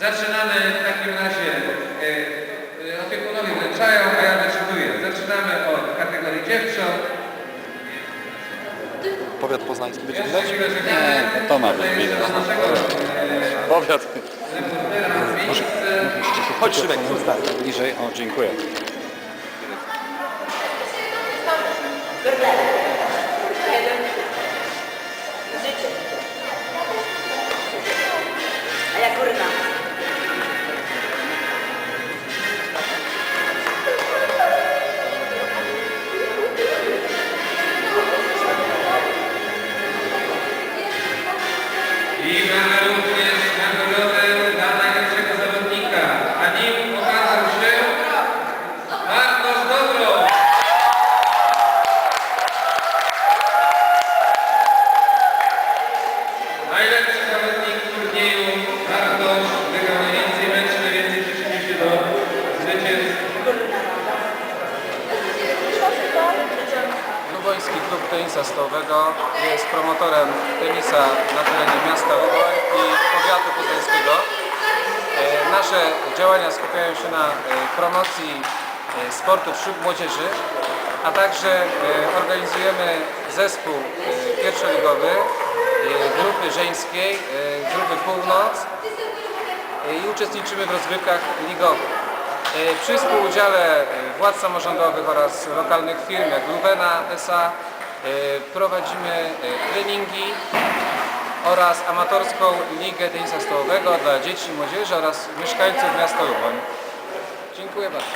Zaczynamy w takim razie. E, e, opiekunowie wręczają, a ja decyduję. Zaczynamy od kategorii dziewcząt. Powiat poznański będzie widać? Nie, to ma być widać. Powiat. Chodź Szybek, bliżej. O, dziękuję. I Luboński Klub Tenisa Stołowego jest promotorem tenisa na terenie miasta Luboń i powiatu poznańskiego. E, Nasze działania skupiają się na e, promocji e, sportu wśród młodzieży, a także organizujemy zespół pierwszoligowy grupy żeńskiej, grupy Północ i uczestniczymy w rozgrywkach ligowych. E, Przy współudziale e, władz samorządowych oraz lokalnych firm jak Lubena S.A. e, prowadzimy treningi oraz amatorską ligę tenisa stołowego dla dzieci i młodzieży oraz mieszkańców miasta Luboń. Dziękuję bardzo.